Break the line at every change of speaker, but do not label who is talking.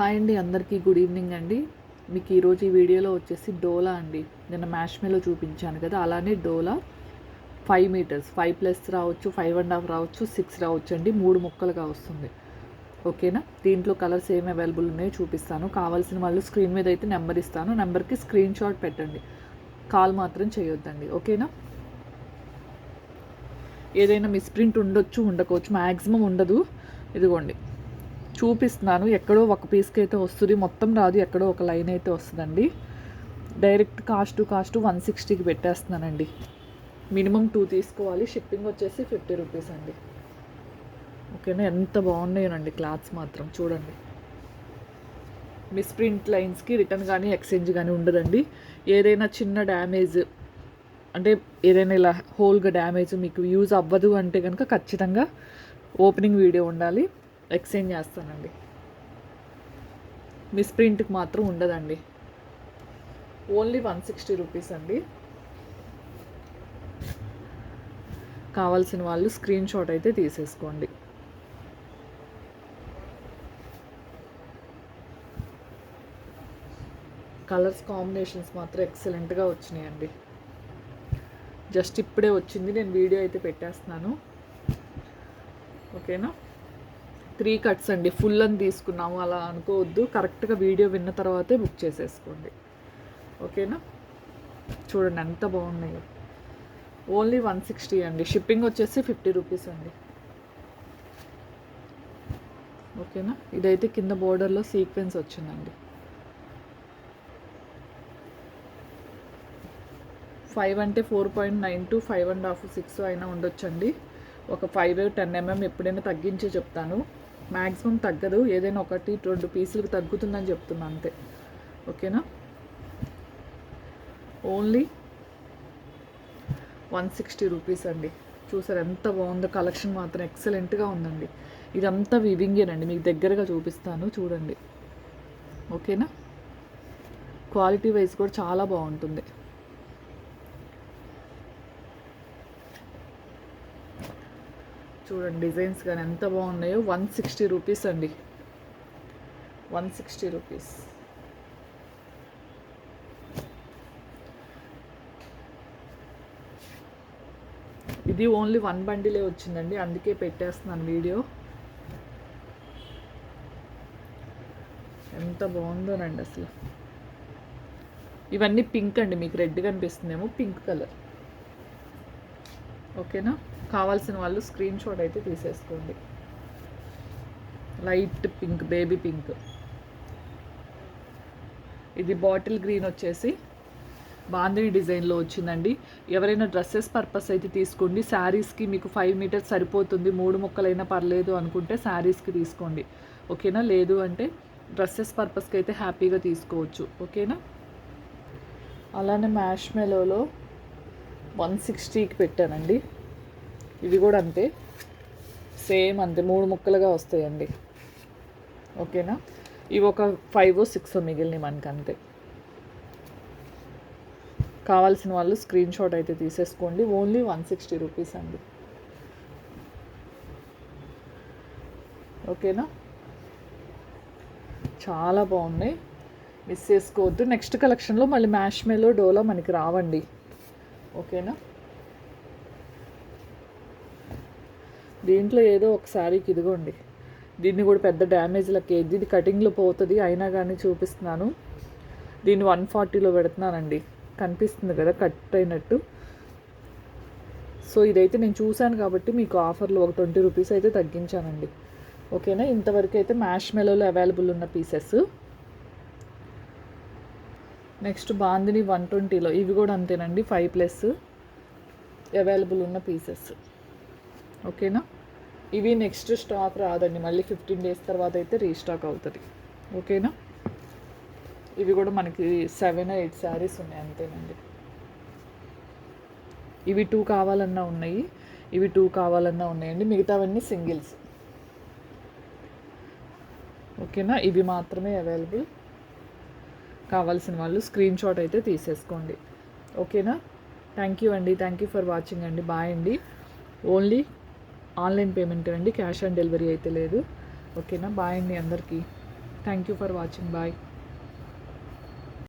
Hi అండి అందరికీ good evening అండి. మీకు ఈరోజు ఈ వీడియోలో వచ్చేసి డోలా అండి. నిన్న మ్యాష్మేలో చూపించాను కదా అలానే డోలా. ఫైవ్ మీటర్స్ ఫైవ్ ప్లస్ రావచ్చు ఫైవ్ అండ్ హాఫ్ రావచ్చు సిక్స్ రావచ్చు అండి మూడు ముక్కలుగా వస్తుంది. ఓకేనా? దీంట్లో కలర్స్ ఏం అవైలబుల్ ఉన్నాయో చూపిస్తాను. కావాల్సిన వాళ్ళు స్క్రీన్ మీద అయితే నెంబర్ ఇస్తాను. నెంబర్కి స్క్రీన్ షాట్ పెట్టండి. కాల్ మాత్రం చేయొద్దండి. ఓకేనా? ఏదైనా మిస్ప్రింట్ ఉండొచ్చు ఉండకపోవచ్చు మ్యాక్సిమం ఉండదు. ఇదిగోండి. చూపిస్తున్నాను. ఎక్కడో ఒక పీస్కి అయితే వస్తుంది. మొత్తం రాదు. ఎక్కడో ఒక లైన్ అయితే వస్తుందండి. డైరెక్ట్ కాస్ట్ కాస్ట్ వన్ సిక్స్టీకి పెట్టేస్తున్నానండి. మినిమం టూ తీసుకోవాలి. షిప్పింగ్ వచ్చేసి ఫిఫ్టీ రూపీస్ అండి. ఓకేనా? ఎంత బాగున్నాయోనండి క్లాత్స్ మాత్రం. చూడండి. మిస్ప్రింట్ లైన్స్కి రిటర్న్ కానీ ఎక్స్చేంజ్ కానీ ఉండదండి. ఏదైనా చిన్న డ్యామేజ్ అంటే ఏదైనా ఇలా హోల్గా డ్యామేజ్ మీకు యూజ్ అవ్వదు అంటే కనుక ఖచ్చితంగా ఓపెనింగ్ వీడియో ఉండాలి. ఎక్స్చేంజ్ చేస్తానండి. మిస్ప్రింట్కి మాత్రం ఉండదండి. ఓన్లీ వన్ సిక్స్టీ రూపీస్ అండి. కావాల్సిన వాళ్ళు స్క్రీన్ షాట్ అయితే తీసేసుకోండి. కలర్స్ కాంబినేషన్స్ మాత్రం ఎక్సలెంట్గా వచ్చినాయండి. జస్ట్ ఇప్పుడే వచ్చింది. నేను వీడియో అయితే పెట్టేస్తున్నాను. ఓకేనా? త్రీ కట్స్ అండి. ఫుల్ అని తీసుకున్నాము. అలా అనుకోవద్దు. కరెక్ట్గా వీడియో విన్న తర్వాతే బుక్ చేసేసుకోండి. ఓకేనా? చూడండి ఎంత బాగున్నాయో. ఓన్లీ వన్ సిక్స్టీ అండి. షిప్పింగ్ వచ్చేసి ఫిఫ్టీ రూపీస్ అండి. ఓకేనా? ఇదైతే కింద బోర్డర్లో సీక్వెన్స్ వచ్చిందండి. ఫైవ్ అంటే four point nine to five and half six అయినా ఉండొచ్చండి. ఒక ఫైవ్ టెన్ ఎంఎం ఎప్పుడైనా తగ్గించే చెప్తాను. మ్యాక్సిమం తగ్గదు. ఏదైనా ఒకటి రెండు పీసులకు తగ్గుతుందని చెప్తున్నా అంతే. ఓకేనా? ఓన్లీ వన్ సిక్స్టీ రూపీస్ అండి. చూసారు ఎంత బాగుందో. కలెక్షన్ మాత్రం ఎక్సలెంట్గా ఉందండి. ఇదంతా వివింగేనండి మీకు దగ్గరగా చూపిస్తాను. చూడండి. ఓకేనా? క్వాలిటీ వైజ్ కూడా చాలా బాగుంటుంది. చూడండి డిజైన్స్ కానీ ఎంత బాగున్నాయో. వన్ సిక్స్టీ రూపీస్ అండి. One sixty rupees. ఇది ఓన్లీ వన్ బండిలే వచ్చిందండి. అందుకే పెట్టేస్తున్నాను వీడియో. ఎంత బాగుందోనండి అసలు. ఇవన్నీ పింక్ అండి మీకు రెడ్ కనిపిస్తుందేమో పింక్ కలర్. ఓకేనా? కావాల్సిన వాళ్ళు స్క్రీన్ షాట్ అయితే తీసేసుకోండి. Light pink baby pink. ఇది బాటిల్ గ్రీన్ వచ్చేసి బాందిని డిజైన్లో వచ్చిందండి. ఎవరైనా డ్రెస్సెస్ పర్పస్ అయితే తీసుకోండి. శారీస్కి మీకు ఫైవ్ మీటర్స్ సరిపోతుంది. మూడు ముక్కలైనా పర్లేదు అనుకుంటే శారీస్కి తీసుకోండి. ఓకేనా? లేదు అంటే డ్రెస్సెస్ పర్పస్కి అయితే హ్యాపీగా తీసుకోవచ్చు. ఓకేనా? అలానే మ్యాష్ మెలోలో వన్ సిక్స్టీకి పెట్టానండి. ఇవి కూడా అంతే. సేమ్ అంతే. మూడు ముక్కలుగా వస్తాయండి. ఓకేనా? ఇవి ఒక ఫైవ్ సిక్స్ మిగిలినవి మనకి అంతే కావాల్సిన వాళ్ళు స్క్రీన్ షాట్ అయితే తీసేసుకోండి. ఓన్లీ వన్ సిక్స్టీ రూపీస్ అండి. ఓకేనా? చాలా బాగున్నాయి. మిస్ చేసుకోవద్దు. నెక్స్ట్ కలెక్షన్లో మళ్ళీ మ్యాష్ మేలో డోలో మనకి రావండి. ఓకేనా? దీంట్లో ఏదో ఒక శారీకి ఇదిగోండి. దీన్ని కూడా పెద్ద డ్యామేజ్ లెక్క ఇది కటింగ్లో పోతుంది అయినా కానీ చూపిస్తున్నాను. దీన్ని వన్ ఫార్టీలో పెడుతున్నానండి. కనిపిస్తుంది కదా కట్ అయినట్టు. సో ఇదైతే నేను చూశాను కాబట్టి మీకు ఆఫర్లో ఒక ట్వంటీ రూపీస్ అయితే తగ్గించానండి. ఓకేనా? ఇంతవరకు అయితే మ్యాష్ మెలోలో అవైలబుల్ ఉన్న పీసెస్ నెక్స్ట్ బాందిని వన్ ట్వంటీలో. ఇవి కూడా అంతేనండి ఫైవ్ ప్లస్ అవైలబుల్ ఉన్న పీసెస్. ఓకేనా? ఇవి నెక్స్ట్ స్టాక్ రాదండి మళ్ళీ ఫిఫ్టీన్ డేస్ తర్వాత అయితే రీస్టాక్ అవుతుంది. ఓకేనా? ఇవి కూడా మనకి సెవెన్ ఎయిట్ శారీస్ ఉన్నాయి అంతేనండి. ఇవి టూ కావాలన్నా ఉన్నాయి ఇవి టూ కావాలన్నా ఉన్నాయండి మిగతావన్నీ సింగిల్స్. ఓకేనా? ఇవి మాత్రమే అవైలబుల్. కావాల్సిన వాళ్ళు స్క్రీన్ షాట్ అయితే తీసేసుకోండి. ఓకేనా? థ్యాంక్ యూ అండి. థ్యాంక్ యూ ఫర్ వాచింగ్ అండి. బాయ్ అండి. ఓన్లీ ఆన్లైన్ పేమెంట్ అండి. క్యాష్ ఆన్ డెలివరీ అయితే లేదు. ఓకేనా? బాయ్ అండి అందరికీ. Thank you for watching bye